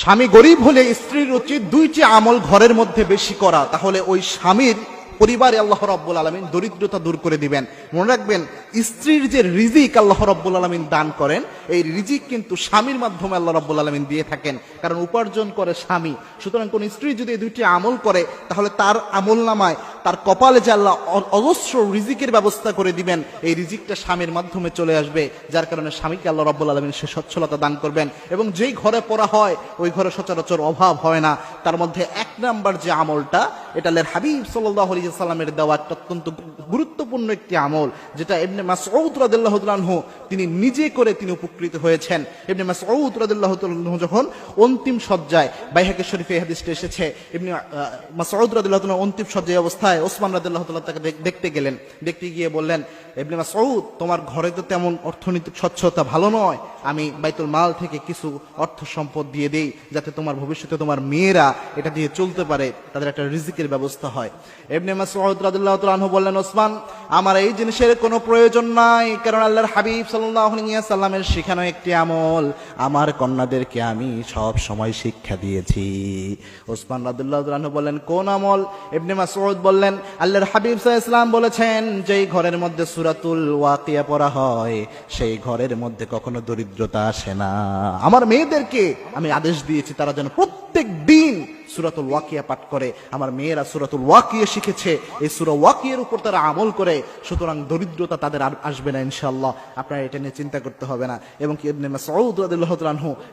স্বামী গরিব হলে স্ত্রীর উচিত দুইটি আমল ঘরের মধ্যে বেশি করা। তাহলে ওই স্বামীর পরিবারে আল্লাহ রব্বুল আলমিন দরিদ্রতা দূর করে দিবেন। মনে রাখবেন স্ত্রীর যে রিজিক আল্লাহ রব্বুল আলমিন দান করেন, এই রিজিক কিন্তু স্বামীর মাধ্যমে আল্লাহ রব্বুল আলমিন দিয়ে থাকেন। কারণ উপার্জন করে স্বামী। সুতরাং কোন স্ত্রী যদি এই দুইটি আমল করে, তাহলে তার আমল নামায়, তার কপালে যে আল্লাহ অজস্র রিজিকের ব্যবস্থা করে দিবেন, এই রিজিকটা স্বামীর মাধ্যমে চলে আসবে, যার কারণে স্বামীকে আল্লাহ রব্বুল আলমিন সে সচ্ছলতা দান করবেন। এবং যেই ঘরে পড়া হয়, ওই ঘরে সচরাচর অভাব হয় না। তার মধ্যে এক নাম্বার যে আমলটা, এটা হাবিব সাল্লাহ আলী সাল্লামের দেওয়া একটা অত্যন্ত গুরুত্বপূর্ণ একটি আমল, যেটা এমনি মাসউদ রাদিল্লাহু তাআলাহু তিনি নিজে করে তিনি উপকৃত হয়েছেন। এমনি মাসউদ রাদিল্লাহু তাআলাহু যখন অন্তিম সজ্জায় বাইহাকে শরীফে হাদিসটা এসেছে এমনি মাসউদ রাদিল্লাহু অন্তিম সজ্জায় অবস্থায় ওসমান রাদিল্লাহু তাআলা তাকে দেখতে গেলেন। দেখতে গিয়ে বললেন এমনি মাসউদ, তোমার ঘরে তো তেমন অর্থনৈতিক স্বচ্ছতা ভালো নয়। আমি বাইতুল মাল থেকে কিছু অর্থ সম্পদ দিয়ে দেই, যাতে তোমার ভবিষ্যতে তোমার মেয়েরা এটা দিয়ে চলতে পারে, তাদের একটা রিজিকের ব্যবস্থা হয়। এমনি আনহু বললেন, ওসমান, আমার এই জিনিসের কোনো প্রয়োজন নাই, কারণ আল্লাহর হাবিব সাল্লামের শেখানো একটি আমল। আমার কন্যাদেরকে আমি সব সময় শিক্ষা দিয়েছি। ওসমান রাদিল্লাহু বললেন, কোন আমল? ইবনে মাসউদ বললেন, আল্লাহর হাবিব সাল্লাম বলেছেন, যেই ঘরের মধ্যে সুরাতুল ওয়াকিয়া পড়া হয়, সেই ঘরের মধ্যে কখনো দরিদ্রতা আসে না আমার মেয়েদেরকে আমি আদেশ দিয়েছি তারা যেন প্রত্যেক দিন সুরাতুল ওয়াকিয়া পাঠ করে, আমার মেয়েরা সুরাতুল ওয়াকিয়া শিখেছে, এই সুরা ওয়াকিয়ের উপর তারা আমল করে, সুতরাং দরিদ্রতা তাদের আর আসবে না ইনশাল্লাহ আপনারা এটা নিয়ে চিন্তা করতে হবে না। এবং ইবনে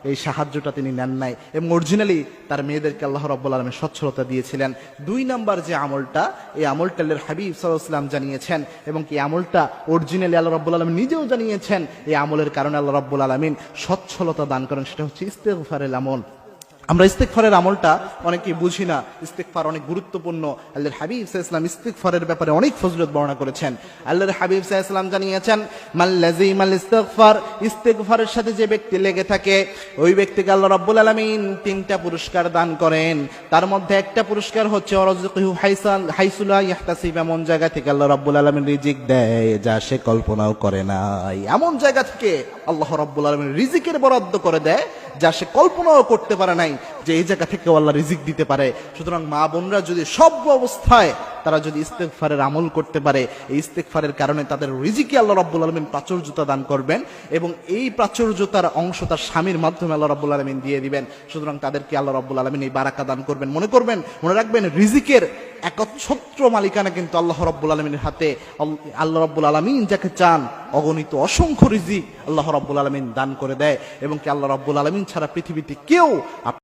এই সাহায্যটা তিনি নেন নাই। এবং অরিজিনালি তার মেয়েদেরকে আল্লাহ রাব্বুল আলামিন সচ্ছলতা দিয়েছিলেন। দুই নাম্বার যে আমলটা, এই আমলটা আল্লাহর হাবিব সাল্লাল্লাহু জানিয়েছেন, এবং কি আমলটা অরিজিনালি আল্লাহ রাব্বুল আলামিন নিজেও জানিয়েছেন, এই আমলের কারণে আল্লাহ রাব্বুল আলামিন সচ্ছলতা দান করেন, সেটা হচ্ছে ইস্তেগফারের আমল। আমরা ইস্তেকফারের আমলটা অনেকে বুঝি না। ইস্তেকফার অনেক গুরুত্বপূর্ণ। আল্লাহর হাবিব সাহা ইসলাম ইস্তেকফারের ব্যাপারে অনেক ফজলত বর্ণনা করেছেন। আল্লাহর হাবিব সাহা ইসলাম জানিয়েছেন মাল্লাজি মাল ইস্তেকফার, ইস্তেকফারের সাথে যে ব্যক্তি লেগে থাকে, ওই ব্যক্তিকে আল্লাহ রাব্বুল আলামিন তিনটা পুরস্কার দান করেন। তার মধ্যে একটা পুরস্কার হচ্ছে হাইসুলা ইয়াহতাসিব এমন জায়গা থেকে আল্লাহ রাব্বুল আলামিন রিজিক দেয়, যা সে কল্পনাও করে নাই। এমন জায়গা থেকে আল্লাহ রাব্বুল আলামিন রিজিকের বরাদ্দ করে দেয় যা সে কল্পনাও করতে পারে নাই যে এই জায়গা থেকে আল্লাহ রিজিক দিতে পারে। সুতরাং মা বোনরা যদি সব অবস্থায় তারা যদি ইস্তেকফারের আমল করতে পারে, এই ইস্তেকফারের কারণে তাদের রিজিকে আল্লাহ রাব্বুল আলমিন প্রাচুর্যতা দান করবেন এবং এই প্রাচুর্যতার অংশ তার স্বামীর মাধ্যমে আল্লাহ রাব্বুল আলমিন দিয়ে দিবেন। সুতরাং তাদেরকে আল্লাহ রাব্বুল আলমিন এই বারাকা দান করবেন। মনে করবেন, মনে রাখবেন রিজিকের একচ্ছত্র মালিকানা কিন্তু আল্লাহ রব্বুল আলমিনের হাতে। আল- আল্লাহ রব্বুল আলমিন যাকে চান, অগণিত অসংখ্য রিজিক আল্লাহ রব্বুল আলমিন দান করে দেয় এবং কি আল্লাহ রব্বুল আলমিন ছাড়া পৃথিবীতে কেউ